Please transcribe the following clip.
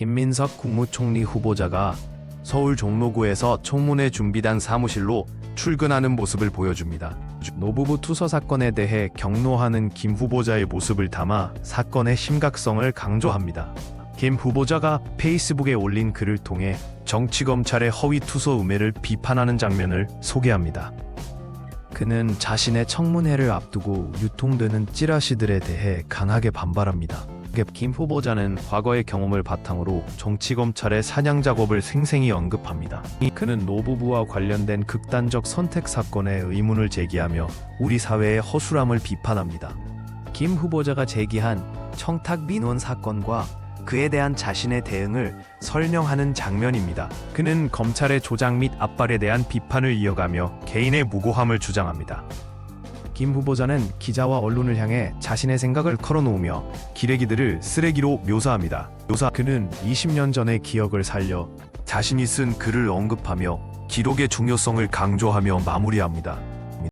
김민석 국무총리 후보자가 서울 종로구에서 청문회 준비단 사무실로 출근하는 모습을 보여줍니다. 노부부 투서 사건에 대해 경로하는 김 후보자의 모습을 담아 사건의 심각성을 강조합니다. 김 후보자가 페이스북에 올린 글을 통해 정치검찰의 허위 투서 음해를 비판하는 장면을 소개합니다. 그는 자신의 청문회를 앞두고 유통되는 찌라시들에 대해 강하게 반발합니다. 김 후보자는 과거의 경험을 바탕으로 정치검찰의 사냥 작업을 생생히 언급합니다. 그는 노부부와 관련된 극단적 선택 사건에 의문을 제기하며 우리 사회의 허술함을 비판합니다. 김 후보자가 제기한 청탁 민원 사건과 그에 대한 자신의 대응을 설명하는 장면입니다. 그는 검찰의 조작 및 압박에 대한 비판을 이어가며 개인의 무고함을 주장합니다. 김 후보자는 기자와 언론을 향해 자신의 생각을 털어놓으며 기레기들을 쓰레기로 묘사합니다. 묘사 그는 20년 전의 기억을 살려 자신이 쓴 글을 언급하며 기록의 중요성을 강조하며 마무리합니다.